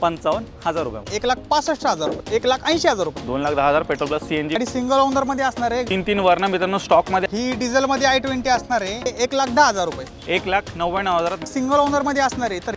पंचावन्न हजार रुपये. एक लाख पासष्ट हजार रुपये एक लाख ऐंशी हजार रुपये. दोन लाख दहा हजार petrol plus C N G आणि सिंगल ओनरमध्ये असणार आहे. तीन तीन वर्ण मित्रांनो स्टॉकमध्ये ही डिझेल मध्ये आय ट्वेंटी असणार आहे. एक लाख दहा हजार रुपये. एक लाख नव्याण्णव हजारात सिंगल ओनरमध्ये असणार आहे तर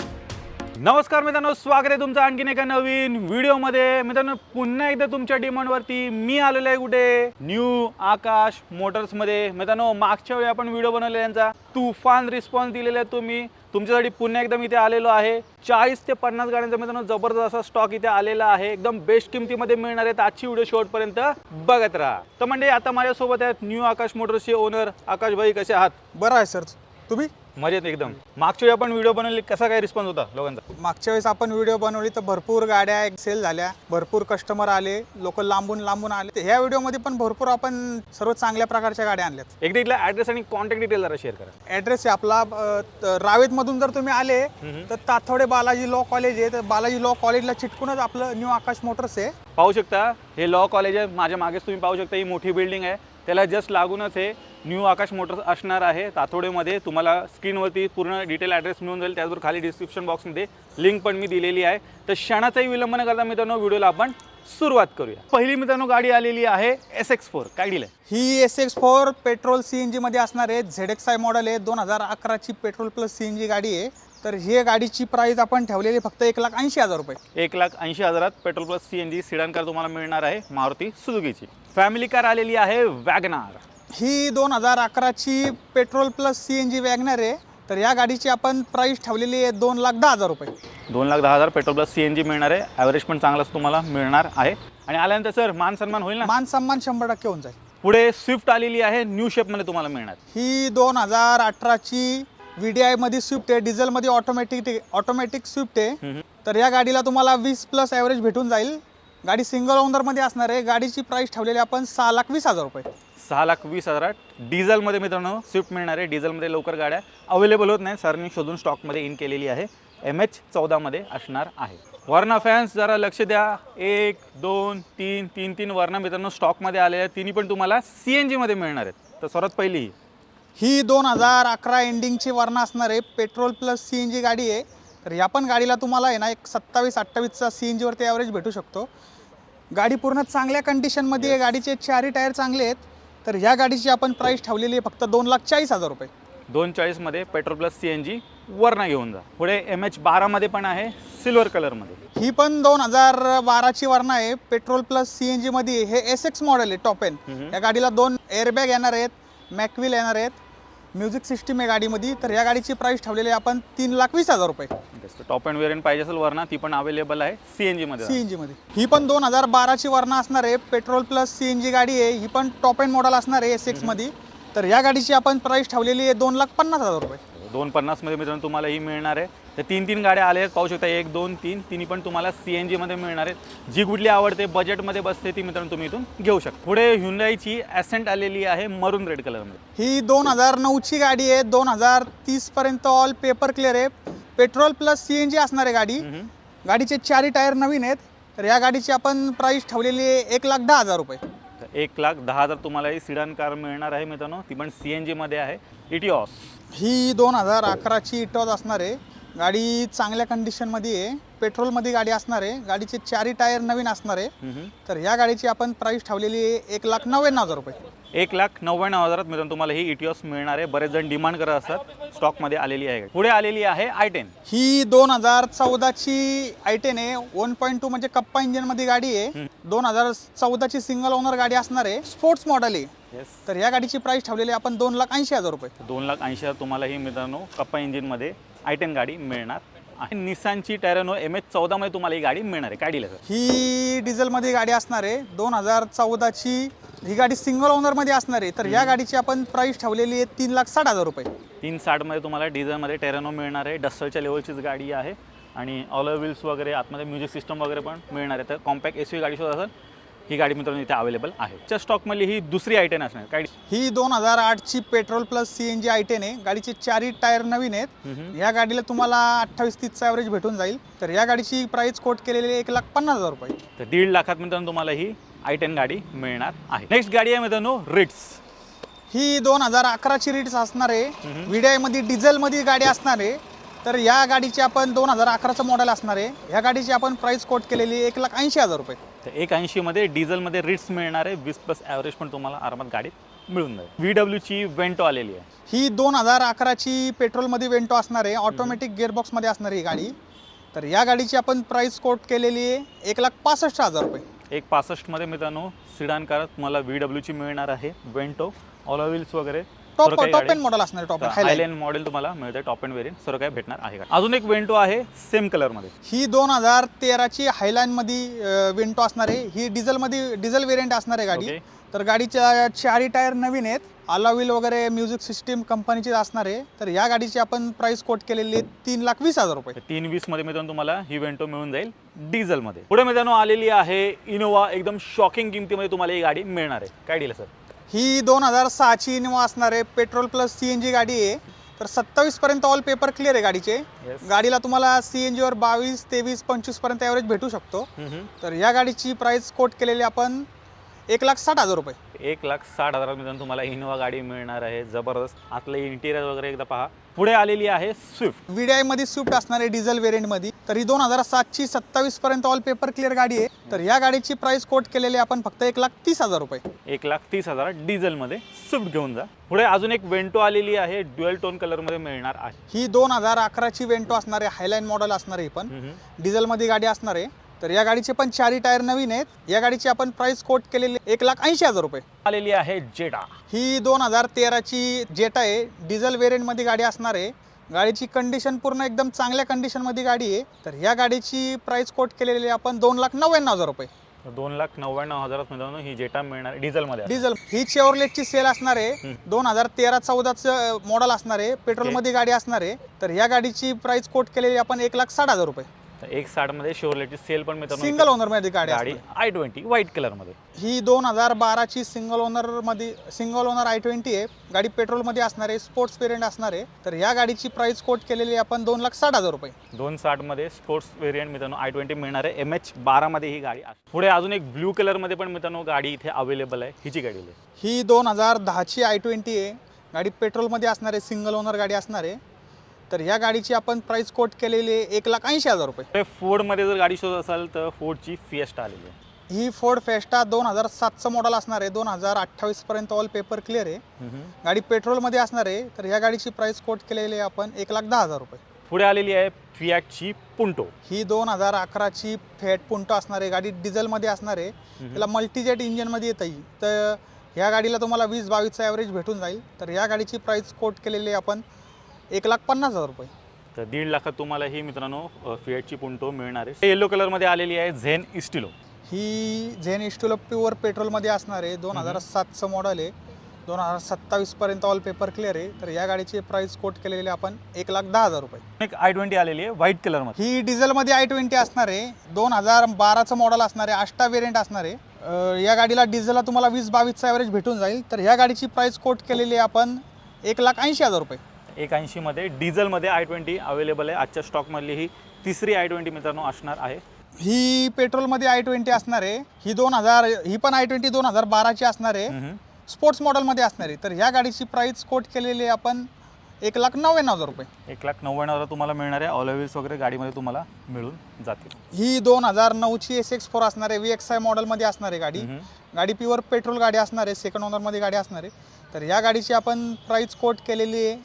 नमस्कार मित्रांनो स्वागत आहे तुमचं आणखीन एका नवीन व्हिडिओमध्ये मित्रांनो पुन्हा एकदा तुमच्या डिमांडवरती मी आलेलो आहे कुठे? न्यू आकाश मोटर्समध्ये मित्रांनो मागच्या वेळी आपण व्हिडिओ बनवले त्यांचा तुफान रिस्पॉन्स दिलेला आहे तुम्ही. तुमच्यासाठी पुन्हा एकदम इथे आलेलो आहे. चाळीस ते पन्नास गाड्यांचा मित्रांनो जबरदस्त असा स्टॉक इथे आलेला आहे. एकदम बेस्ट किमतीमध्ये मिळणार आहेत आजची व्हिडिओ शेवटपर्यंत बघत राहा. तर म्हणजे आता माझ्यासोबत आहेत न्यू आकाश मोटर्सचे ओनर आकाश भाई कसे आहात? बरं आहे सर तुम्ही? मजेत एकदम. मागच्या वेळी आपण व्हिडिओ बनवले कसा काय रिस्पॉन्स होता लोकांचा? मागच्या वेळेस आपण व्हिडिओ बनवली तर भरपूर गाड्या सेल झाल्या भरपूर कस्टमर आले लोक लांबून लांबून आले. तर ह्या व्हिडिओमध्ये पण भरपूर आपण सर्व चांगल्या प्रकारच्या गाड्या आणल्यात. एकदा इथला ॲड्रेस आणि कॉन्टॅक्ट डिटेल जरा शेअर करा. ॲड्रेस आहे आपला अ, त- रावेतमधून जर तुम्ही आले तर ताथोडे बालाजी लॉ कॉलेज आहे. तर बालाजी लॉ कॉलेजला चिटकूनच आपलं न्यू आकाश मोटर्स आहे. पाहू शकता हे लॉ कॉलेज आहे. माझ्या मागेच तुम्ही पाहू शकता ही मोठी बिल्डिंग आहे. त्याला जस्ट लागूनच हे न्यू आकाश मोटर्स असणार आहे. तातोडेमध्ये तुम्हाला स्क्रीनवरती पूर्ण डिटेल ॲड्रेस मिळून जाईल. त्याचबरोबर खाली डिस्क्रिप्शन बॉक्समध्ये लिंक पण मी दिलेली आहे. तर क्षणाचाही विलंब न करता मित्रांनो व्हिडिओला आपण सुरुवात करूया. पहिली मित्रांनो गाडी आलेली आहे एस एक्स फोर काय डील आहे? ही S X four petrol C N जीमध्ये असणार आहे. झेड एक्स आय मॉडेल आहे. दोन हजार अकराची petrol plus C N G गाडी आहे. तर ही गाडीची प्राईस आपण ठेवलेली फक्त एक लाख ऐंशी हजार रुपये. एक लाख ऐंशी हजारात petrol plus C N G sedan car तुम्हाला मिळणार आहे. मारुती सुझुकीची फॅमिली कार आलेली आहे वॅगनार. ही दोन हजार अकराची petrol plus C N G Wagon R आहे. तर या गाडीची आपण प्राईस ठेवलेली आहे दोन लाख दहा हजार रुपये. दोन लाख दहा हजार petrol plus C N G मिळणार आहे. ॲव्हरेज पण चांगलाच तुम्हाला मिळणार आहे. आणि आल्यानंतर सर मान सन्मान होईल ना? मान सन्मान शंभर टक्के होऊन जाईल. पुढे स्विफ्ट आलेली आहे. न्यू शेपमध्ये तुम्हाला मिळणार. ही दोन हजार अठराची व्ही डी आयमध्ये स्विफ्ट आहे. डिझेलमध्ये ऑटोमॅटिक ऑटोमॅटिक स्विफ्ट आहे. तर या गाडीला तुम्हाला वीस प्लस ॲव्हरेज भेटून जाईल. गाडी सिंगल ओनरमध्ये असणार आहे. गाडीची प्राईस ठेवलेली आपण सहा लाख वीस हजार रुपये. सहा लाख वीस हजारात डिझेलमध्ये मित्रांनो स्विफ्ट मिळणार आहे. डिझेलमध्ये लवकर गाड्या अवेलेबल होत नाही सरनी शोधून स्टॉकमध्ये इन केलेली आहे. एम एच चौदामध्ये असणार आहे. वर्णा फॅन्स जरा लक्ष द्या. एक दोन तीन तीन तीन वर्णा मित्रांनो स्टॉकमध्ये आलेल्या तिन्ही पण तुम्हाला सी एन जीमध्ये मिळणार आहेत. तर सर्वात पहिली. ही. ही दोन हजार अकरा एंडिंगची वर्ण असणार आहे. Petrol plus C N G गाडी आहे. तर या पण गाडीला तुम्हाला आहे ना एक सत्तावीस अठ्ठावीसचा सी एन जीवरती ॲव्हरेज भेटू शकतो. गाडी पूर्ण चांगल्या कंडिशनमध्ये आहे गाडीचे चारही टायर चांगले आहेत. तर ह्या गाडीची आपण प्राईस ठेवलेली आहे फक्त दोन लाख चाळीस हजार रुपये. दोन चाळीसमध्ये petrol plus C N G Verna घेऊन जा. पुढे एम एच बारामध्ये पण आहे सिल्वर कलरमध्ये ही पण दोन हजार बाराची वर्ण आहे. पेट्रोल प्लस सी एन जीमध्ये हे एस एक्स मॉडेल आहे टॉप एन या गाडीला दोन एअरबॅग येणार आहेत मॅकविल येणार आहेत. म्युझिक सिस्टीम आहे गाडीमध्ये तर या गाडीची प्राईस ठेवलेली आहे आपण तीन लाख वीस हजार रुपये. टॉप अँड वेरियंट पाहिजे असेल वरना ती पण अवेलेबल आहे सी एन जीमध्ये सी एन जीमध्ये ही पण दोन हजार बाराची वर्ण असणार आहे petrol plus C N G गाडी आहे ही पण टॉप एंड मॉडेल असणार आहे एस एक्समध्ये तर या गाडीची आपण प्राईस ठेवलेली आहे दोन लाख पन्नास हजार रुपये. दोन पन्नासमध्ये मित्रांनो तुम्हाला ही मिळणार आहे. तर तीन तीन गाड्या आल्या आहेत पाहू शकता एक दोन तीन. तिन्ही पण तुम्हाला सी एन जीमध्ये मिळणार आहेत. जी कुठली आवडते बजेटमध्ये बसते ती मित्रांनो तुम्ही इथून घेऊ शकता. पुढे ह्युंडाईची ॲसेंट आलेली आहे मरून रेड कलरमध्ये ही दोन हजार नऊची गाडी आहे. दोन हजार तीसपर्यंत ऑल पेपर क्लिअर आहे. Petrol plus C N G असणार आहे गाडी. गाडीचे चारही टायर नवीन आहेत. तर या गाडीची आपण प्राईस ठेवलेली आहे एक लाख दहा हजार रुपये. तर एक लाख दहा हजार तुम्हाला ही सिडान कार मिळणार आहे मित्रांनो. ती पण सी एन जीमध्ये आहे. इटिऑस ही दोन हजार अकराची इटॉज असणार आहे. गाडी चांगल्या कंडिशनमध्ये आहे. पेट्रोलमध्ये गाडी असणार आहे. गाडीचे चारही टायर नवीन असणार आहे. तर या गाडीची आपण प्राईस ठेवलेली आहे एक लाख नव्याण्णव हजार रुपये. एक लाख नव्याण्णव हजारात मित्रांनो तुम्हाला ही इटिऑस मिळणार आहे. बरेच जण डिमांड करत असतात. स्टॉकमध्ये आलेली आहे. पुढे आलेली आहे आय टेन ही दोन हजार चौदाची आय टेन आहे. वन पॉईंट टू म्हणजे कप्पा इंजिनमध्ये गाडी आहे. दोन हजार चौदाची सिंगल ओनर गाडी असणार आहे. स्पोर्ट्स मॉडेल आहे. तर या गाडीची प्राईस ठेवलेली आपण दोन लाख ऐंशी हजार रुपये. दोन लाख ऐंशी हजार तुम्हाला ही मित्रांनो कप्पा इंजिनमध्ये आय टेन गाडी मिळणार. आहे निसानची टॅरेनो एम एच चौदामध्ये तुम्हाला ही गाडी मिळणार आहे. काय डील आहे सर ही डिझेलमध्ये गाडी असणार आहे. दोन हजार चौदाची ही गाडी सिंगल ओनरमध्ये असणार आहे. तर या गाडीची आपण प्राईस ठेवलेली आहे तीन लाख साठ हजार रुपये. तीन साठमध्ये तुम्हाला डिझेलमध्ये टेरेनो मिळणार आहे. डस्टरच्या लेवलचीच गाडी आहे. आणि ऑल व्हील्स वगैरे आतमध्ये म्युझिक सिस्टम वगैरे पण मिळणार आहे. तर कॉम्पॅक्ट एस गाडी शोधा असेल. ही गाडी मित्रांनो इथे अवेलेबल आहे. त्या स्टॉकमधली ही दुसरी आय टेन असणार. काय? ही दोन हजार आठची petrol plus C N G i ten आहे. गाडीचे चारही टायर नवीन आहेत. या गाडीला तुम्हाला अठ्ठावीस तीसचा ॲव्हरेज भेटून जाईल. तर या गाडीची प्राईस कोट केलेली एक लाख पन्नास हजार रुपये. तर दीड लाखात मित्रांनो तुम्हाला ही आय टेन गाडी मिळणार आहे. नेक्स्ट गाडी आहे मित्रांनो रिट्स ही दोन हजार अकराची रीट्स असणार आहे. व्हीडीआयमध्ये डिझेलमध्ये गाडी असणार आहे. तर या गाडीची आपण दोन हजार अकराचं मॉडेल असणार आहे. ह्या गाडीची आपण प्राइस कोट केलेली एक लाख ऐंशी हजार रुपये. तर एक ऐंशीमध्ये डिझेलमध्ये रिट्स मिळणार आहे वीस प्लस ॲव्हरेज पण तुम्हाला आरामात गाडीत मिळून जाईल. व्ही डब्ल्यूची वेंटो आलेली आहे. ही दोन हजार अकराची पेट्रोलमध्ये वेंटो असणार आहे. ऑटोमॅटिक गिअरबॉक्समध्ये असणार ही गाडी. तर या गाडीची आपण प्राइस कोट केलेली आहे एक लाख पासष्ट हजार रुपये. एक पासष्टमध्ये मित्रांनो सिडान कार तुम्हाला व्ही डब्ल्यूची मिळणार आहे वेंटो. ऑल व्हील्स वगैरे टॉप टॉप एंड मॉडेल असणार टॉप हायलँड मॉडेल तुम्हाला मिळते टॉप अँड वेरियंट सर्व काही भेटणार आहे का? अजून एक वेंटो आहे सेम कलरमध्ये ही दोन हजार तेराची हायलाईनमध्ये विंटो असणार आहे. ही डिझेलमध्ये डिझेल वेरियंट असणार आहे गाडी. तर गाडीच्या चारी टायर नवीन आहेत. अलाविल वगैरे म्युझिक सिस्टीम कंपनीची असणार आहे. तर या गाडीची आपण प्राइस कोट केलेली आहे तीन लाख वीस हजार रुपये. तीन वीसमध्ये मित्रांनो तुम्हाला ही वेंटो मिळून जाईल डिझेलमध्ये पुढे मित्रांनो आलेली आहे इनोवा एकदम शॉकिंग किमतीमध्ये तुम्हाला ही गाडी मिळणार आहे. काय डील सर ही दोन हजार सहाची इनोवा असणार आहे. Petrol plus C N G गाडी आहे. तर सत्तावीस पर्यंत ऑल पेपर क्लिअर आहे गाडीचे. Yes. गाडीला तुम्हाला सी एन जीवर बावीस तेवीस पंचवीसपर्यंत ॲव्हरेज भेटू शकतो. तर या गाडीची प्राइस कोट केलेली आपण एक लाख साठ हजार रुपये. एक लाख साठ हजार मित्रांनो तुम्हाला इनोवा गाडी मिळणार आहे. जबरदस्त. आतलं इंटिरियर वगैरे एकदा पहा. पुढे आलेली आहे स्विफ्ट व्ही मध्ये स्विफ्ट असणार आहे डिझेल वेरियंटमध्ये तर ही दोन हजार सातची सत्तावीस पर्यंत ऑल पेपर क्लिअर गाडी आहे. तर या गाडीची प्राइस कोट केलेली आहे आपण फक्त एक लाख तीस हजार रुपये. एक लाख तीस हजार डिझेलमध्ये स्विफ्ट घेऊन जा. पुढे अजून एक वेंटो आलेली आहे. ड्युअल टोन कलरमध्ये मिळणार आहे. ही दोन हजार अकराची वेंटो असणार आहे हायलाईन मॉडेल असणार आहे पण. डिझेलमध्ये गाडी असणार. आहे तर या गाडीचे पण चारही टायर नवीन आहेत. या गाडीची आपण प्राइस कोट केलेली एक लाख ऐंशी हजार रुपये. आलेली आहे जेडा ही दोन हजार तेराची जेट आहे. डिझेल वेरियंटमध्ये गाडी असणार आहे. गाडीची कंडिशन पूर्ण एकदम चांगल्या कंडिशनमध्ये गाडी आहे. तर या गाडीची प्राइस कोट केलेली आपण दोन लाख नव्याण्णव हजार रुपये. दोन लाख नव्याण्णव हजारात मित्रांनो ही जेटा मिळणार डिझेलमध्ये आहे. डिझेल ही चेवरलेटची सेल असणार आहे. दोन हजार तेरा चौदाचं मॉडेल असणार आहे. पेट्रोलमध्ये गाडी असणार आहे. तर या गाडीची प्राइस कोट केलेली आपण एक लाख साठ हजार रुपये. तर एक साठमध्ये शेवरलेटची सेल पण मित्रांनो सिंगल ओनरमध्ये गाडी गाडी असणार. आय ट्वेंटी व्हाईट कलरमध्ये ही दोन हजार बाराची सिंगल ओनरमध्ये सिंगल ओनर आय ट्वेंटी आहे. गाडी पेट्रोलमध्ये असणार आहे स्पोर्ट्स वेरियंट असणार. आहे तर या गाडीची प्राइस कोट केलेली आहे आपण दोन लाख साठ हजार रुपये. दोन साठमध्ये स्पोर्ट्स वेरियंट मित्रांनो आय ट्वेंटी मिळणार. आहे एम एच बारामध्ये ही गाडी आहे. पुढे अजून एक ब्ल्यू कलरमध्ये पण मित्रांनो गाडी इथे अवेलेबल आहे. हिची गाडी आहे. ही दोन हजार दहाची आय ट्वेंटी आहे. गाडी पेट्रोलमध्ये असणार आहे सिंगल ओनर गाडी असणार. आहे तर या गाडीची आपण प्राइस कोट केलेली आहे एक लाख ऐंशी हजार रुपये. पुढे फोर्डमध्ये जर गाडी शोधत असाल तर फोर्डची फिएस्टा आलेली आहे. ही फोर्ड फेस्टा दोन हजार सातचं मॉडेल असणार आहे. दोन हजार अठ्ठावीसपर्यंत ऑल पेपर क्लिअर आहे. गाडी पेट्रोलमध्ये असणार आहे. तर या गाडीची प्राइस कोट केलेली आहे आपण एक लाख दहा हजार रुपये. पुढे आलेली आहे फिॲटची पुंटो ही दोन हजार अकराची फॅट पुंटो असणार आहे. गाडी डिझेलमध्ये असणार आहे. त्याला मल्टीजेट इंजिनमध्ये येत आहे तर ह्या गाडीला तुम्हाला वीस बावीसचा ॲव्हरेज भेटून जाईल. तर या गाडीची प्राइस कोट केलेली आहे आपण एक लाख पन्नास हजार रुपये. तर दीड लाखात तुम्हाला ही मित्रांनो फिएटची पुंटो मिळणार आहे. येलो कलरमध्ये आलेली आहे झेन इस्टिलो ही झेन इस्टुलो प्युअर पेट्रोलमध्ये असणार आहे. दोन हजार सातचं मॉडेल आहे. दोन हजार सत्तावीसपर्यंत ऑल पेपर क्लिअर आहे. तर या गाडीची प्राइस कोट केलेली आपण एक लाख दहा हजार रुपये. एक आय ट्वेंटी आलेली आहे व्हाईट कलरमध्ये ही डिझेलमध्ये आय ट्वेंटी असणार आहे. दोन हजार बाराचं मॉडेल असणार आहे. आष्टा वेरियंट असणार आहे. अं, या गाडीला डिझेलला तुम्हाला वीस बावीसचा ॲव्हरेज भेटून जाईल. तर ह्या गाडीची प्राइस कोट केलेली आहे आपण एक लाख ऐंशी हजार रुपये. एक ऐंशीमध्ये डिझेलमध्ये आय ट्वेंटी अवेलेबल आहे. आजच्या स्टॉकमधली ही तिसरी आय ट्वेंटी मित्रांनो असणार आहे. ही पेट्रोलमध्ये आय ट्वेंटी असणार आहे. ही दोन हजार ही पण आय ट्वेंटी दोन हजार बाराची असणार आहे. स्पोर्ट्स मॉडेलमध्ये असणार आहे. तर ह्या गाडीची प्राइस कोट केलेली आहे आपण एक लाख नव्याण्णव हजार रुपये. एक लाख नव्याण्णव हजार तुम्हाला मिळणार आहे. ऑल व्हील्स वगैरे गाडीमध्ये तुम्हाला मिळून जातील. ही दोन हजार नऊची एस एक्स फोर असणार आहे. व्ही एक्स आय मॉडेलमध्ये असणार आहे गाडी. गाडी प्युअर पेट्रोल गाडी असणार आहे. सेकंड ओनरमध्ये गाडी असणार आहे. तर या गाडीची आपण प्राइस कोट केलेली आहे.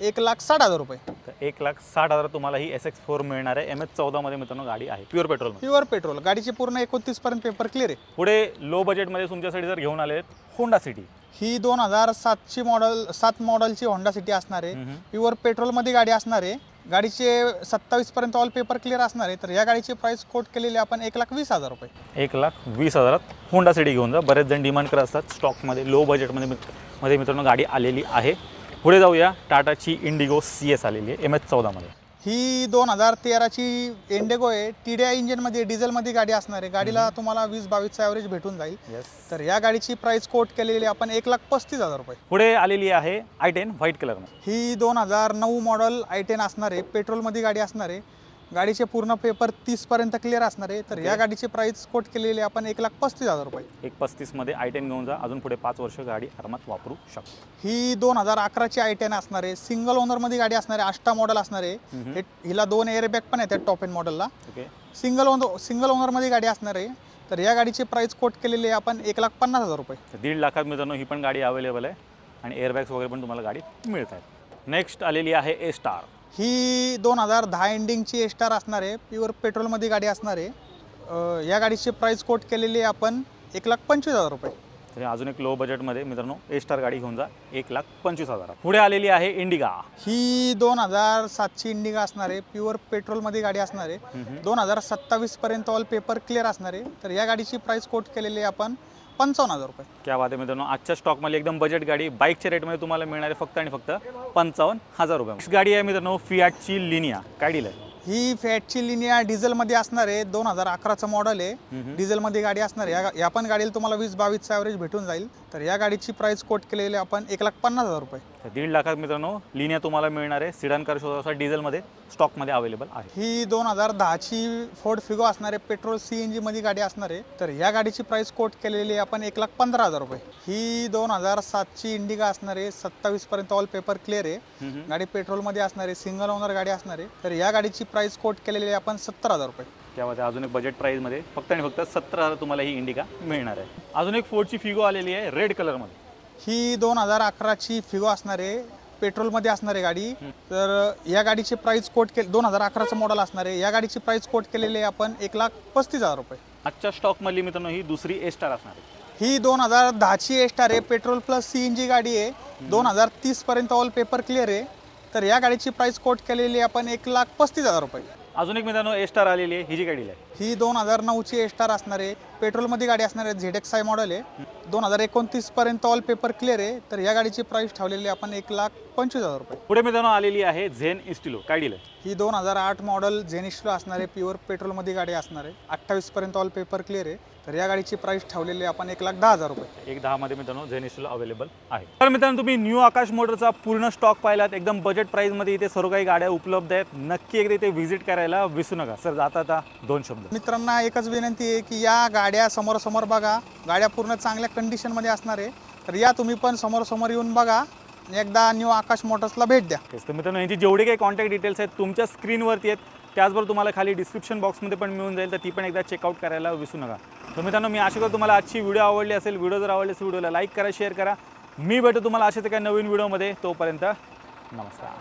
एक लाख साठ हजार रुपये. तर एक लाख साठ हजार तुम्हाला ही एस एक्स फोर मिळणार आहे. एम एच चौदामध्ये मित्रांनो गाडी आहे. प्युअर पेट्रोल प्युअर पेट्रोल गाडीचे पूर्ण एकोणतीस पर्यंत पेपर क्लिअर आहे. पुढे लो बजेटमध्ये तुमच्यासाठी जर घेऊन आले होंडा सिटी ही दोन हजार सातची मॉडेल सात मॉडेलची होंडा सिटी असणार आहे. प्युअर पेट्रोलमध्ये गाडी असणार आहे. गाडीचे सत्तावीस पर्यंत ऑल पेपर क्लिअर असणार आहे. तर या गाडीची प्राइस कोट केलेली आपण एक लाख वीस हजार रुपये. एक लाख वीस हजारात होंडा सिटी घेऊन जा. बरेच जण डिमांड करत असतात. स्टॉकमध्ये लो बजेटमध्ये मित- मध्ये मित्रांनो गाडी आलेली आहे. पुढे जाऊया. टाटाची इंडिगो सी एस आलेली आहे एम एच चौदामध्ये ही दोन हजार तेराची एंडेगो आहे. टी डी आय इंजिनमध्ये डिझेलमध्ये गाडी असणार आहे. गाडीला तुम्हाला वीस बावीसचा ॲव्हरेज भेटून जाईल. तर या गाडीची प्राइस कोट केलेली आहे आपण एक लाख पस्तीस हजार रुपये. पुढे आलेली आहे आय टेन व्हाईट कलरमध्ये ही दोन हजार नऊ मॉडेल आय टेन असणार आहे. पेट्रोलमध्ये गाडी असणार आहे. गाडीचे पूर्ण पेपर तीसपर्यंत क्लिअर असणार आहे. तर या गाडीची प्राइस कोट केलेली आहे आपण एक लाख पस्तीस हजार रुपये. एक पस्तीसमध्ये आय टेन घेऊन जा. अजून पुढे पाच वर्ष गाडी आरामात वापरू शकतो. ही दोन हजार अकराची आय टेन असणार आहे. सिंगल ओनरमध्ये गाडी असणार आहे. आष्टा मॉडेल असणार आहे. हे हिला दोन एअरबॅग पण येतात टॉप एन मॉडेलला ओके सिंगल ओनर सिंगल ओनरमध्ये गाडी असणार आहे. तर या गाडीची प्राइस कोट केलेली आहे आपण एक लाख पन्नास हजार रुपये. तर दीड लाखात मित्रांनो ही पण गाडी अवेलेबल आहे. आणि एअरबॅग्स वगैरे पण तुम्हाला गाडी मिळत आहेत नेक्स्ट आलेली आहे ए स्टार ही दोन हजार दहा एंडिंगची ए स्टार असणार आहे. प्युअर पेट्रोलमध्ये गाडी असणार आहे. या गाडीची प्राइस कोट केलेली आहे आपण एक लाख पंचवीस हजार रुपये. तर अजून एक लो बजेटमध्ये मित्रांनो ए स्टार गाडी घेऊन जा. एक लाख पंचवीस हजार. पुढे आलेली आहे इंडिगा ही दोन हजार सातची इंडिगा असणार आहे. प्युअर पेट्रोलमध्ये गाडी असणार आहे. दोन हजार सत्तावीसपर्यंत ऑल पेपर क्लिअर असणार आहे. तर या गाडीची प्राइस कोट केलेली आहे आपण पंचावन्न हजार रुपये. क्या बात आहे मित्रांनो आजच्या स्टॉकमध्ये एकदम बजेट गाडी बाईकच्या रेटमध्ये तुम्हाला मिळणार आहे फक्त आणि फक्त पंचावन्न हजार रुपये. Next गाडी आहे मित्रांनो फियाटची लिनिया काय डील आहे? ही फॅटची लिनिया डिझेलमध्ये असणार आहे दोन हजार अकराचं मॉडेल आहे. डिझेलमध्ये गाडी असणार आहे. या या पण गाडीला तुम्हाला वीस बावीसचं ॲव्हरेज भेटून जाईल. तर या गाडीची प्राइस कोट केलेली आपण एक लाख पन्नास हजार रुपये. तर दीड लाखात मित्रांनो लिनिया तुम्हाला मिळणार आहे. सिडान कार शोधा डिझेलमध्ये स्टॉकमध्ये अवेलेबल आहे. ही दोन हजार दहाची फोर्ड फिगो असणार पेट्रोल सी एन जीमध्ये गाडी असणार आहे. तर या गाडीची प्राइस कोट केलेली आपण एक लाख पंधरा हजार रुपये. ही दोन हजार सातची इंडिगा असणार आहे. सत्तावीसपर्यंत ऑल पेपर क्लिअर आहे. गाडी पेट्रोलमध्ये असणार आहे. सिंगल ओनर गाडी असणार आहे. तर या गाडीची प्राइस कोट केलेली आपण सत्तर हजार रुपये. त्यामध्ये अजून एक बजेट प्राईजमध्ये फक्त आणि फक्त सत्तर हजार तुम्हाला ही इंडिका मिळणार आहे. अजून एक फोर्डची फिगो आलेली आहे रेड कलरमध्ये ही दोन हजार अकराची फिगो असणार आहे. पेट्रोलमध्ये असणार आहे गाडी. तर या गाडीची प्राइस कोट के दोन हजार अकराचं मॉडेल असणार आहे. या गाडीची प्राइस कोट केलेली आहे आपण एक लाख पस्तीस हजार रुपये. आजच्या स्टॉकमधली मित्रांनो ही दुसरी ए स्टार असणार आहे. ही दोन हजार दहाची ए स्टार आहे. Petrol plus C N G गाडी आहे. दोन हजार तीसपर्यंत ऑल पेपर क्लिअर आहे. तर या गाडीची प्राइस कोट केलेली आहे आपण एक लाख पस्तीस हजार रुपये. अजून एक मित्रांनो ए स्टार आलेली आहे. ही जी गाडी आहे. ही दोन हजार नऊची ए स्टार असणार आहे. पेट्रोलमध्ये गाडी असणार आहे झेड एक्स आय मॉडेल आहे. दोन हजार एकोणतीसपर्यंत ऑल पेपर क्लिअर आहे. तर या गाडीची प्राइस ठेवलेली आपण एक लाख पंचवीस हजार रुपये. पुढे मित्रांनो आलेली आहे झेन इस्टिलो काय डील आहे? ही दोन हजार आठ मॉडेल जेनिस्टो असणार आहे. प्युअर पेट्रोलमध्ये गाडी असणार आहे. अठ्ठावीसपर्यंत ऑल पेपर क्लिअर आहे. तर या गाडीची प्राइस ठेवलेली आपण एक लाख दहा हजार रुपये. एक दहामध्ये मित्रांनो झेनिस्टोला अवेलेबल आहे. तर मित्रांनो तुम्ही न्यू आकाश मोटरचा पूर्ण स्टॉक पाहिलात. एकदम बजेट प्राईजमध्ये इथे सर्व काही गाड्या उपलब्ध आहेत. नक्की एकदा इथे व्हिजिट करायला विसरू नका. सर जाता आता दोन शब्द. मित्रांना एकच विनंती आहे की या गाड्या समोरासमोर बघा. गाड्या पूर्ण चांगल्या कंडिशनमध्ये असणार आहे. तर या तुम्ही पण समोरासमोर येऊन बघा. एकदा न्यू आकाश मोटर्सला भेट द्या. तेच तर मित्रांनो यांची जेवढे काही कॉन्टॅक्ट डिटेल्स आहेत तुमच्या स्क्रीनवरती आहेत. त्याचबरोबर तुम्हाला खाली डिस्क्रिप्शन बॉक्समध्ये पण मिळून जाईल तर ती पण एकदा चेकआउट करायला विसरू नका. तर मित्रांनो मी आशा करतो तुम्हाला आजची व्हिडिओ आवडली असेल व्हिडिओ जर आवडली असेल व्हिडिओला लाईक करा शेअर करा. मी भेटतो तुम्हाला अशाच एका नवीन व्हिडिओमध्ये तोपर्यंत नमस्कार.